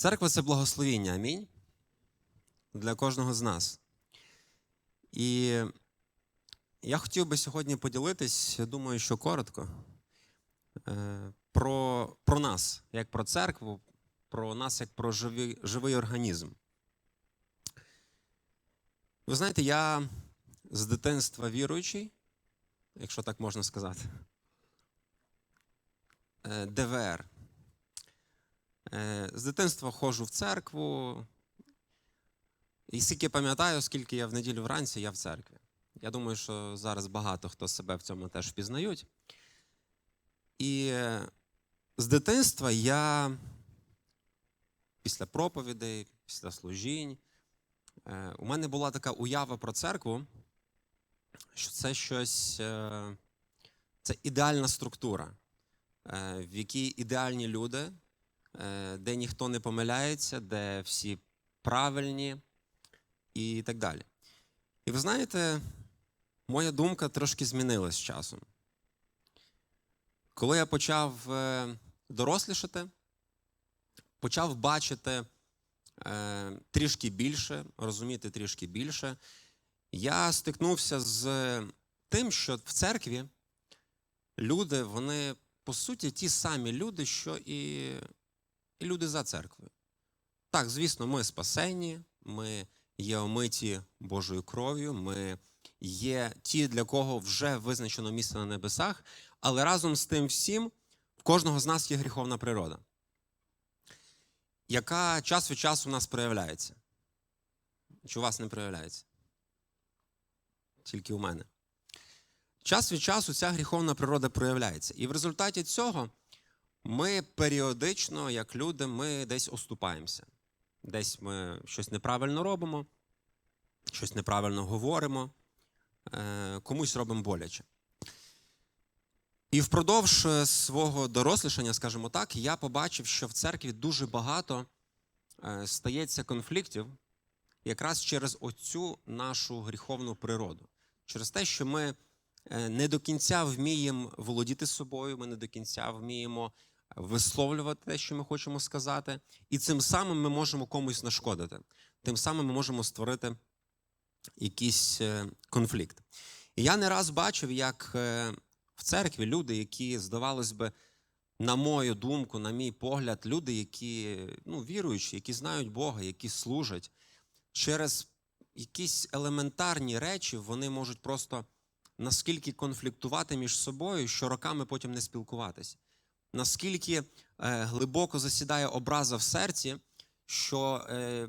Церква це благословіння. Амінь. Для кожного з нас. І я хотів би сьогодні поділитись, я думаю, що коротко, е, про, про нас, як про церкву, про нас як про живий, живий організм. Ви знаєте, я з дитинства віруючий, якщо так можна сказати. Е, ДВР. Е, З дитинства ходжу в церкву. І скільки пам'ятаю, скільки я в неділю вранці, я в церкві. Я думаю, що зараз багато хто себе в цьому теж впізнають. І з дитинства я після проповідей, після служінь, е, у мене була така уява про церкву, що це щось, е, це ідеальна структура, в якій ідеальні люди, де ніхто не помиляється, де всі правильні і так далі. І ви знаєте, моя думка трошки змінилась з часом. Коли я почав е, дорослішати, почав бачити е, трішки більше, розуміти трішки більше, я стикнувся з тим, що в церкві люди, вони по суті ті самі люди, що і, і люди за церквою. Так, звісно, ми спасені, ми є омиті Божою кров'ю, ми є ті, для кого вже визначено місце на небесах, але разом з тим всім в кожного з нас є гріховна природа, яка час від часу у нас проявляється. Чи у вас не проявляється? Тільки у мене. Час від часу ця гріховна природа проявляється. І в результаті цього ми періодично, як люди, ми десь оступаємося. Десь ми щось неправильно робимо, щось неправильно говоримо, е, комусь робимо боляче. І впродовж е, свого дорослішання, скажімо так, я побачив, що в церкві дуже багато е, стається конфліктів якраз через оцю нашу гріховну природу, через те, що ми не до кінця вміємо володіти собою, ми не до кінця вміємо висловлювати те, що ми хочемо сказати, і цим самим ми можемо комусь нашкодити. Тим самим ми можемо створити якийсь е, конфлікт. І я не раз бачив, як е, в церкві люди, які, здавалось би, на мою думку, на мій погляд, люди, які ну, віруючі, які знають Бога, які служать, через якісь елементарні речі вони можуть просто наскільки конфліктувати між собою, що роками потім не спілкуватись. Наскільки е, глибоко засідає образа в серці, що е,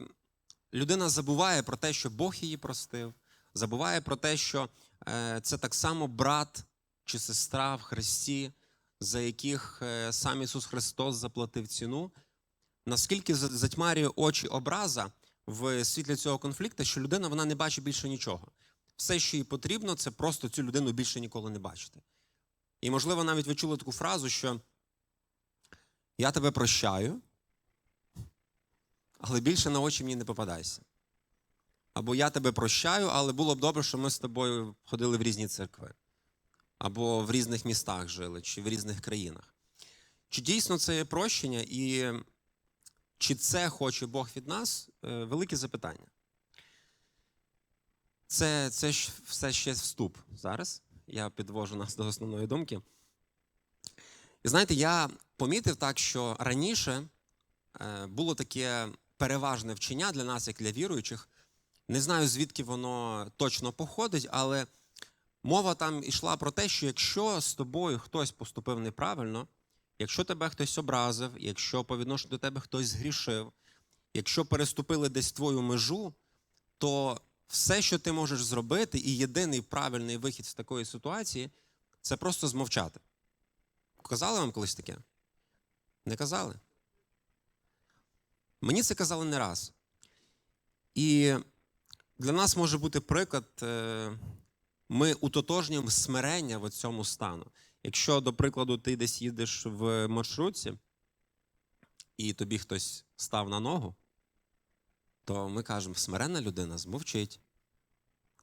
людина забуває про те, що Бог її простив, забуває про те, що е, це так само брат чи сестра в Христі, за яких сам Ісус Христос заплатив ціну, наскільки затьмарює очі образа в світлі цього конфлікту, що людина вона не бачить більше нічого. Все, що їй потрібно, це просто цю людину більше ніколи не бачити. І, можливо, навіть ви чули таку фразу, що я тебе прощаю, але більше на очі мені не попадайся. Або я тебе прощаю, але було б добре, що ми з тобою ходили в різні церкви, або в різних містах жили, чи в різних країнах. Чи дійсно це є прощення, і чи це хоче Бог від нас? Е, Велике запитання. Це, це ж все ще вступ зараз. Я підвожу нас до основної думки. І знаєте, я помітив так, що раніше е, було таке переважне вчення для нас, як для віруючих. Не знаю, звідки воно точно походить, але мова там йшла про те, що якщо з тобою хтось поступив неправильно, якщо тебе хтось образив, якщо по відношенню до тебе хтось згрішив, якщо переступили десь твою межу, то все, що ти можеш зробити, і єдиний правильний вихід з такої ситуації це просто змовчати. Казали вам колись таке? Не казали? Мені це казали не раз. І для нас може бути приклад, е, ми утотожнюємо смирення в цьому стану. Якщо, до прикладу, ти десь їдеш в маршрутці, і тобі хтось став на ногу, то ми кажемо, смиренна людина змовчить.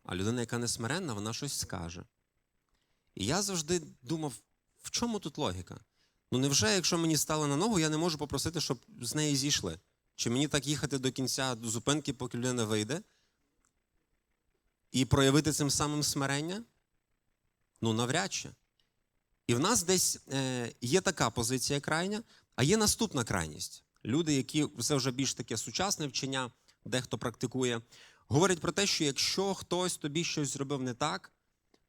А людина, яка не смиренна, вона щось скаже. І я завжди думав, в чому тут логіка? Ну невже, якщо мені стали на ногу, я не можу попросити, щоб з неї зійшли? Чи мені так їхати до кінця до зупинки, поки людина вийде? І проявити цим самим смирення? Ну, навряд чи. І в нас десь е, є така позиція крайня, а є наступна крайність. Люди, які це вже більш таке сучасне вчення, дехто практикує, говорять про те, що якщо хтось тобі щось зробив не так,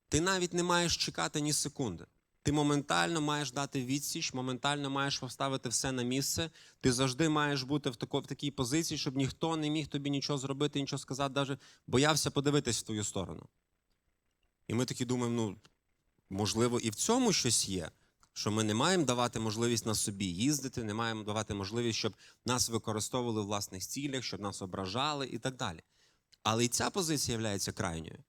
ти навіть не маєш чекати ні секунди. Ти моментально маєш дати відсіч, моментально маєш поставити все на місце. Ти завжди маєш бути в, тако, в такій позиції, щоб ніхто не міг тобі нічого зробити, нічого сказати, навіть боявся подивитись в твою сторону. І ми такі думаємо, ну, можливо, і в цьому щось є, що ми не маємо давати можливість на собі їздити, не маємо давати можливість, щоб нас використовували в власних цілях, щоб нас ображали і так далі. Але і ця позиція є крайньою.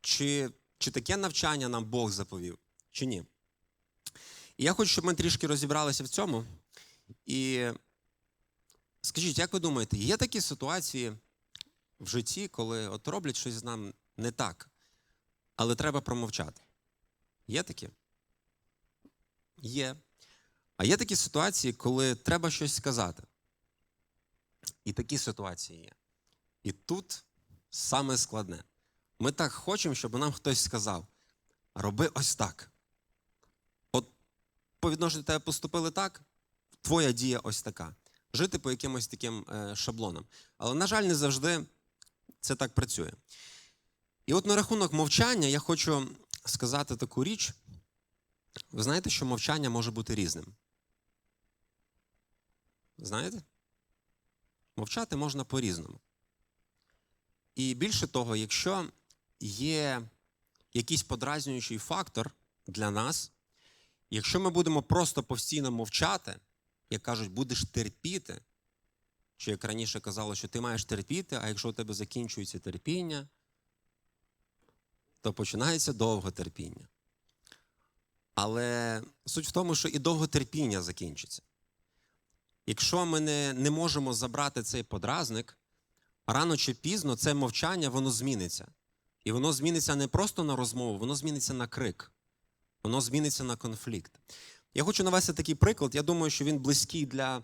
Чи, чи таке навчання нам Бог заповів, чи ні? І я хочу, щоб ми трішки розібралися в цьому. І скажіть, як ви думаєте, є такі ситуації в житті, коли от роблять щось з нам не так, але треба промовчати? Є такі? Є. А є такі ситуації, коли треба щось сказати. І такі ситуації є. І тут саме складне. Ми так хочемо, щоб нам хтось сказав: роби ось так. По відношенню до тебе поступили так, твоя дія ось така. Жити по якимось таким е, шаблонам. Але, на жаль, не завжди це так працює. І от на рахунок мовчання я хочу сказати таку річ. Ви знаєте, що мовчання може бути різним? Знаєте? Мовчати можна по-різному. І більше того, якщо є якийсь подразнюючий фактор для нас, якщо ми будемо просто постійно мовчати, як кажуть, будеш терпіти, чи як раніше казали, що ти маєш терпіти, а якщо у тебе закінчується терпіння, то починається довготерпіння. Але суть в тому, що і довготерпіння закінчиться. Якщо ми не, не можемо забрати цей подразник, рано чи пізно це мовчання воно зміниться. І воно зміниться не просто на розмову, воно зміниться на крик, воно зміниться на конфлікт. Я хочу навести такий приклад. Я думаю, що він близький для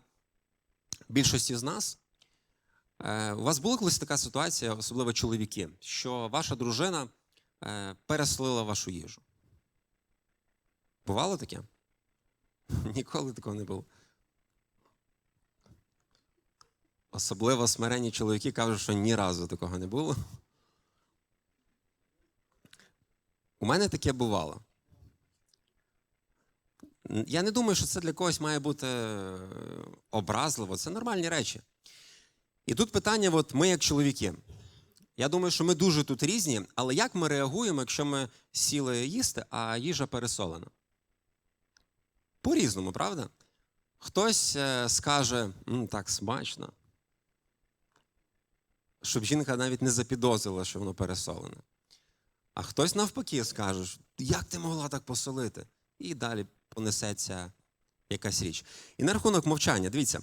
більшості з нас. Е, У вас була колись така ситуація, особливо чоловіки, що ваша дружина е, переслила вашу їжу. Бувало таке? Ніколи такого не було. Особливо смиренні чоловіки кажуть, що ні разу такого не було. У мене таке бувало. Я не думаю, що це для когось має бути е, образливо. Це нормальні речі. І тут питання: от ми, як чоловіки. Я думаю, що ми дуже тут різні, але як ми реагуємо, якщо ми сіли їсти, а їжа пересолена? По-різному, правда? Хтось е, скаже, «М, так смачно, щоб жінка навіть не запідозрила, що воно пересолене. А хтось навпаки скаже, як ти могла так посолити? І далі понесеться якась річ. І на рахунок мовчання, дивіться,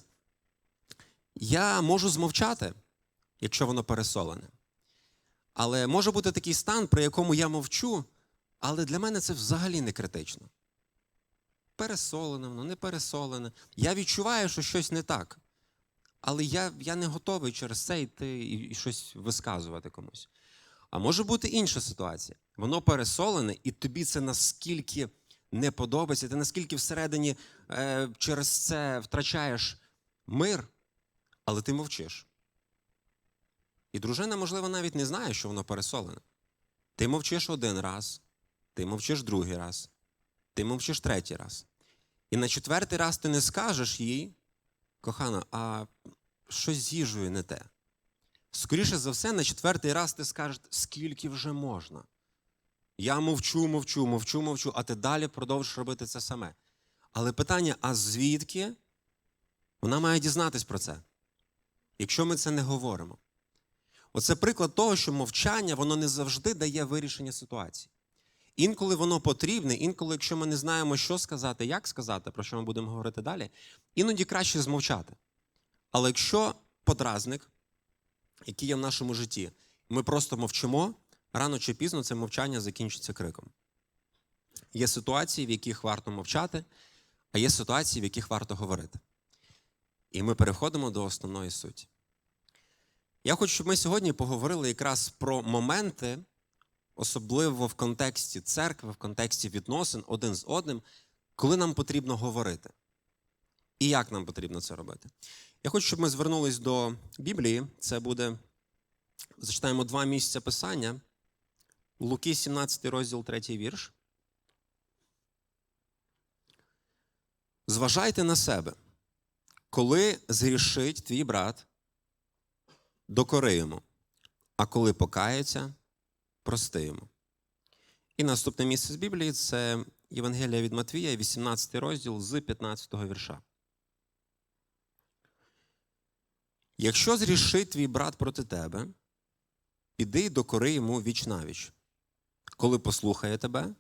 я можу змовчати, якщо воно пересолене. Але може бути такий стан, при якому я мовчу, але для мене це взагалі не критично. Пересолене, воно не пересолене. Я відчуваю, що щось не так. Але я, я не готовий через це йти і, і щось висказувати комусь. А може бути інша ситуація. Воно пересолене, і тобі це наскільки не подобається, ти наскільки всередині е, через це втрачаєш мир, але ти мовчиш. І дружина, можливо, навіть не знає, що воно пересолене. Ти мовчиш один раз, ти мовчиш другий раз, ти мовчиш третій раз. І на четвертий раз ти не скажеш їй, кохана, а щось з їжею не те. Скоріше за все, на четвертий раз ти скажеш, скільки вже можна. Я мовчу, мовчу, мовчу, мовчу, а ти далі продовжиш робити це саме. Але питання: а звідки? Вона має дізнатись про це, якщо ми це не говоримо. Оце приклад того, що мовчання воно не завжди дає вирішення ситуації. Інколи воно потрібне, інколи, якщо ми не знаємо, що сказати, як сказати, про що ми будемо говорити далі, іноді краще змовчати. Але якщо подразник, який є в нашому житті, ми просто мовчимо, рано чи пізно це мовчання закінчиться криком. Є ситуації, в яких варто мовчати, а є ситуації, в яких варто говорити. І ми переходимо до основної суті. Я хочу, щоб ми сьогодні поговорили якраз про моменти, особливо в контексті церкви, в контексті відносин один з одним, коли нам потрібно говорити. І як нам потрібно це робити. Я хочу, щоб ми звернулись до Біблії. Це буде, зачитаємо два місця писання. Луки, 17 розділ, 3 вірш. Зважайте на себе, коли згрішить твій брат, докори йому, а коли покається, прости йому. І наступне місце з Біблії це Євангелія від Матвія, 18 розділ з 15 вірша. Якщо зрішить твій брат проти тебе, піди й докори йому віч навіч. Коли послухає тебе,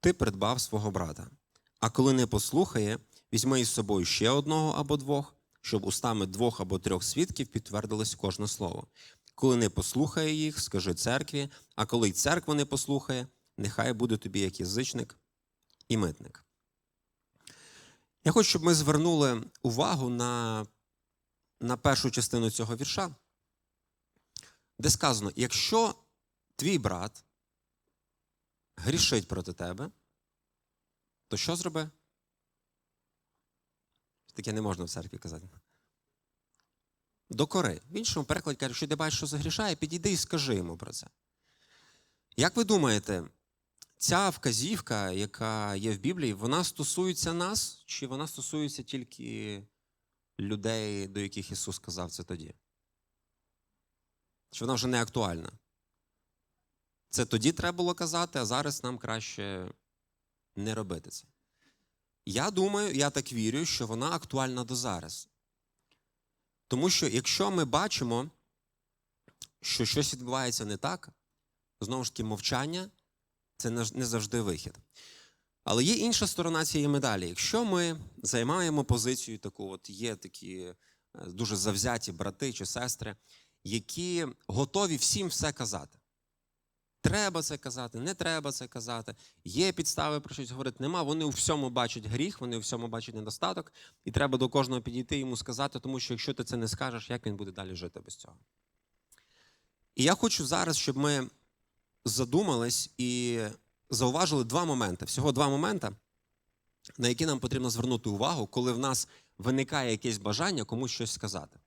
ти придбав свого брата. А коли не послухає, візьми із собою ще одного або двох, щоб устами двох або трьох свідків підтвердилось кожне слово. Коли не послухає їх, скажи церкві, а коли й церква не послухає, нехай буде тобі як язичник і митник. Я хочу, щоб ми звернули увагу на, на першу частину цього вірша, де сказано: якщо твій брат грішить проти тебе, то що зроби? Таке не можна в церкві казати. Докори. В іншому перекладі каже, що ти бачиш, що загрішає, підійди і скажи йому про це. Як ви думаєте, ця вказівка, яка є в Біблії, вона стосується нас, чи вона стосується тільки людей, до яких Ісус сказав це тоді? Чи вона вже не актуальна? Це тоді треба було казати, а зараз нам краще не робити це. Я думаю, я так вірю, що вона актуальна до зараз. Тому що якщо ми бачимо, що щось відбувається не так, знову ж таки, мовчання це не завжди вихід. Але є інша сторона цієї медалі. Якщо ми займаємо позицію таку, от є такі е, дуже завзяті брати чи сестри, які готові всім все казати. Треба це казати, не треба це казати. Є підстави про щось говорити, нема. Вони у всьому бачать гріх, вони у всьому бачать недостаток, і треба до кожного підійти йому сказати, тому що якщо ти це не скажеш, як він буде далі жити без цього? І я хочу зараз, щоб ми задумались і зауважили два моменти. Всього два моменти, на які нам потрібно звернути увагу, коли в нас виникає якесь бажання комусь щось сказати.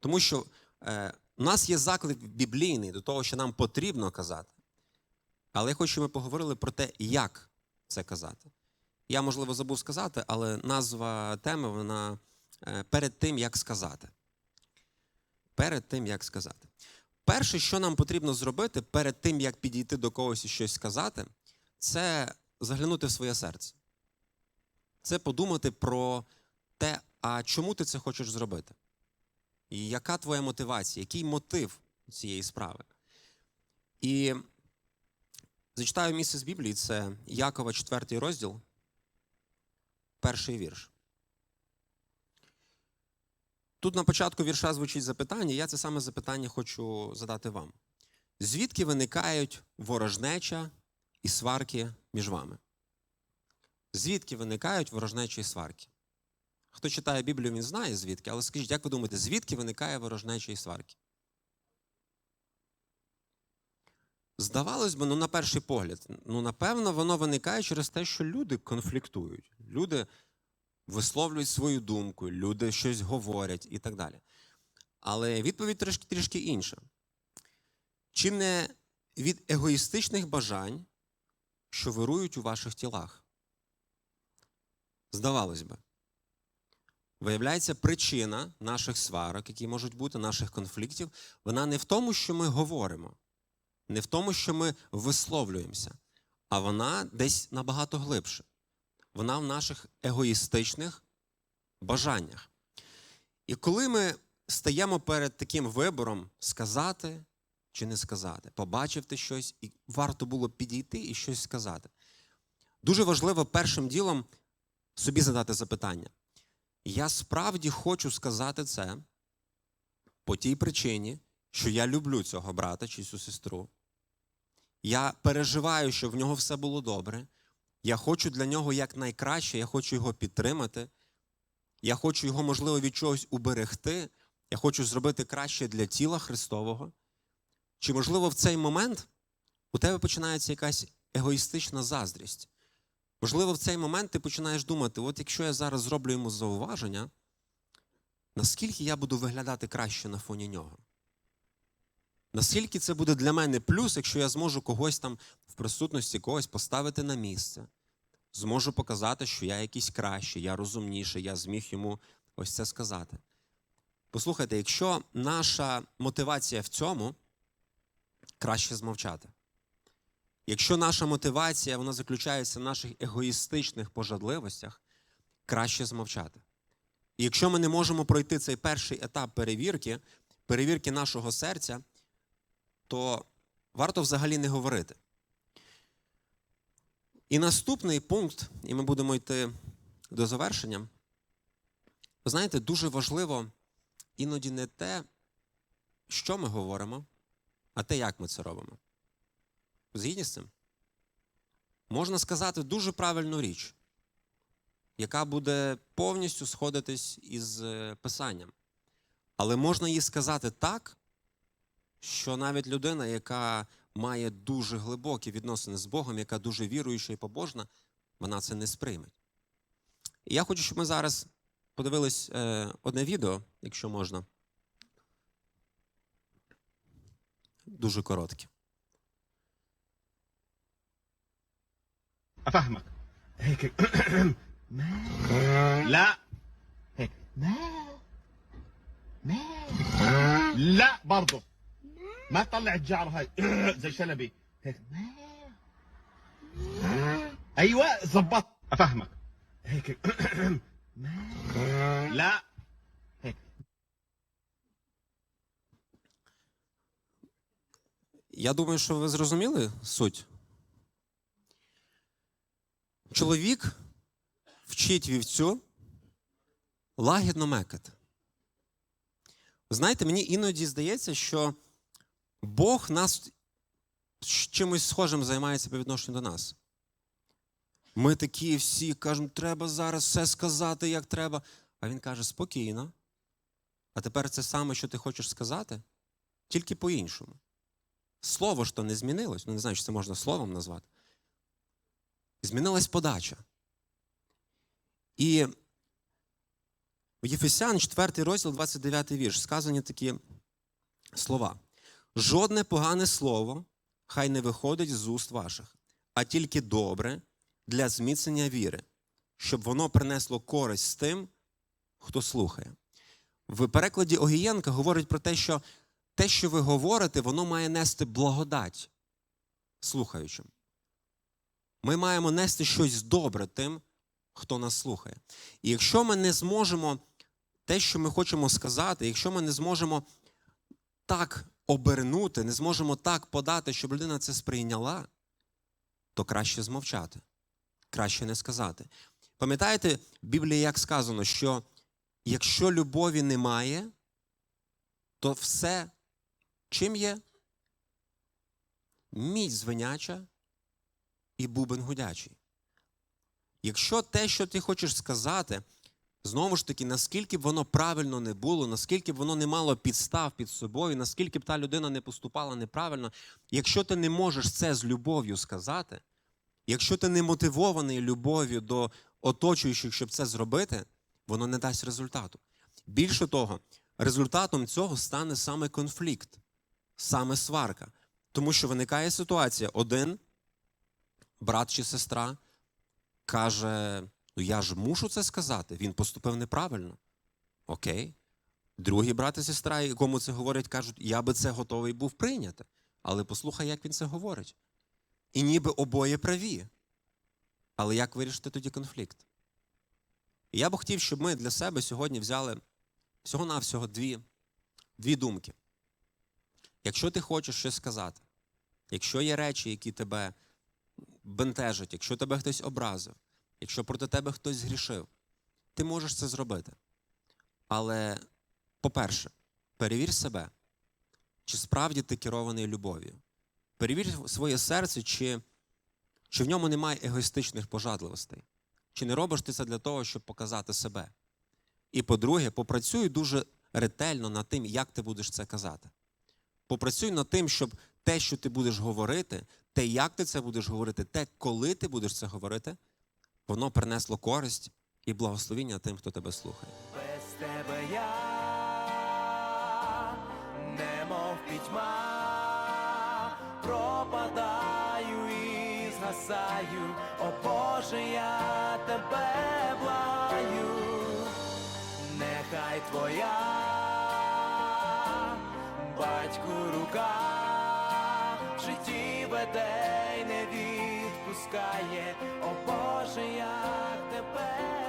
Тому що е, у нас є заклик біблійний до того, що нам потрібно казати. Але я хочу, щоб ми поговорили про те, як це казати. Я, можливо, забув сказати, але назва теми вона е, перед тим, як сказати. Перед тим, як сказати. Перше, що нам потрібно зробити перед тим, як підійти до когось і щось сказати, це заглянути в своє серце. Це подумати про те, а чому ти це хочеш зробити? І яка твоя мотивація, який мотив цієї справи? І Зачитаю місце з Біблії, це Якова, 4 розділ, перший вірш. Тут на початку вірша звучить запитання, я це саме запитання хочу задати вам. Звідки виникають ворожнеча і сварки між вами? Звідки виникають ворожнечі і сварки? Хто читає Біблію, він знає звідки, але скажіть, як ви думаєте, звідки виникає ворожнеча і сварки? Здавалось би, ну на перший погляд, ну напевно, воно виникає через те, що люди конфліктують, люди висловлюють свою думку, люди щось говорять і так далі. Але відповідь трішки, трішки інша. Чи не від егоїстичних бажань, що вирують у ваших тілах? Здавалось би. Виявляється, причина наших сварок, які можуть бути, наших конфліктів, вона не в тому, що ми говоримо не в тому, що ми висловлюємося, а вона десь набагато глибше. Вона в наших егоїстичних бажаннях. І коли ми стаємо перед таким вибором сказати чи не сказати, побачив ти щось, і варто було підійти і щось сказати. Дуже важливо першим ділом собі задати запитання. Я справді хочу сказати це по тій причині, що я люблю цього брата чи цю сестру. Я переживаю, що в нього все було добре. Я хочу для нього якнайкраще, я хочу його підтримати. я хочу його, можливо, від чогось уберегти, я хочу зробити краще для тіла Христового. Чи, можливо, в цей момент у тебе починається якась егоїстична заздрість? Можливо, в цей момент ти починаєш думати: от якщо я зараз зроблю йому зауваження, наскільки я буду виглядати краще на фоні нього? Наскільки це буде для мене плюс, якщо я зможу когось там в присутності когось поставити на місце, зможу показати, що я якийсь кращий, я розумніший, я зміг йому ось це сказати. Послухайте, якщо наша мотивація в цьому, краще змовчати. Якщо наша мотивація вона заключається в наших егоїстичних пожадливостях, краще змовчати. І якщо ми не можемо пройти цей перший етап перевірки, перевірки нашого серця, то варто взагалі не говорити. І наступний пункт, і ми будемо йти до завершення. Ви знаєте, дуже важливо іноді не те, що ми говоримо, а те, як ми це робимо. Згідні з цим? Можна сказати дуже правильну річ, яка буде повністю сходитись із е, писанням. Але можна її сказати так, що навіть людина, яка має дуже глибокі відносини з Богом, яка дуже віруюча і побожна, вона це не сприйме. І я хочу, щоб ми зараз подивились е, одне відео, якщо можна. Дуже коротке. افهمك هيك ما لا هيك ما ما لا برضه ما تطلع الجعر هاي زي شلبي هيك ما ايوه زبط افهمك هيك ما لا هيك Я думаю, що ви зрозуміли суть. Чоловік вчить вівцю лагідно мекати. Знаєте, мені іноді здається, що Бог нас чимось схожим займається по відношенню до нас. Ми такі всі кажемо, треба зараз все сказати, як треба. А він каже, спокійно. А тепер це саме, що ти хочеш сказати, тільки по-іншому. Слово ж то не змінилось. Ну, не знаю, чи це можна словом назвати. Змінилась подача. І в Єфесян, 4 розділ, 29 вірш, сказані такі слова. Жодне погане слово хай не виходить з уст ваших, а тільки добре для зміцнення віри, щоб воно принесло користь тим, хто слухає. В перекладі Огієнка говорить про те, що те, що ви говорите, воно має нести благодать слухаючим. Ми маємо нести щось добре тим, хто нас слухає. І якщо ми не зможемо те, що ми хочемо сказати, якщо ми не зможемо так обернути, не зможемо так подати, щоб людина це сприйняла, то краще змовчати, краще не сказати. Пам'ятаєте, в Біблії як сказано, що якщо любові немає, то все чим є? Мідь звеняча і бубен гудячий. Якщо те, що ти хочеш сказати, знову ж таки, наскільки б воно правильно не було, наскільки б воно не мало підстав під собою, наскільки б та людина не поступала неправильно, якщо ти не можеш це з любов'ю сказати, якщо ти не мотивований любов'ю до оточуючих, щоб це зробити, воно не дасть результату. Більше того, результатом цього стане саме конфлікт, саме сварка. Тому що виникає ситуація: один брат чи сестра каже: Ну я ж мушу це сказати, він поступив неправильно. Окей. Другий брат і сестра, якому це говорять, кажуть, я би це готовий був прийняти. Але послухай, як він це говорить. І ніби обоє праві. Але як вирішити тоді конфлікт? І я б хотів, щоб ми для себе сьогодні взяли всього-навсього дві, дві думки. Якщо ти хочеш щось сказати, якщо є речі, які тебе бентежать, якщо тебе хтось образив, якщо проти тебе хтось згрішив, ти можеш це зробити. Але, по-перше, перевір себе, чи справді ти керований любов'ю. Перевір своє серце, чи, чи в ньому немає егоїстичних пожадливостей. Чи не робиш ти це для того, щоб показати себе? І по-друге, попрацюй дуже ретельно над тим, як ти будеш це казати. Попрацюй над тим, щоб те, що ти будеш говорити, те, як ти це будеш говорити, те, коли ти будеш це говорити, воно принесло користь і благословіння тим, хто тебе слухає. Без тебе я немов пітьма, пропадаю і згасаю, о Боже, я тебе благаю, нехай твоя батьку рука в житті веде й не відпускає, о Боже, як тебе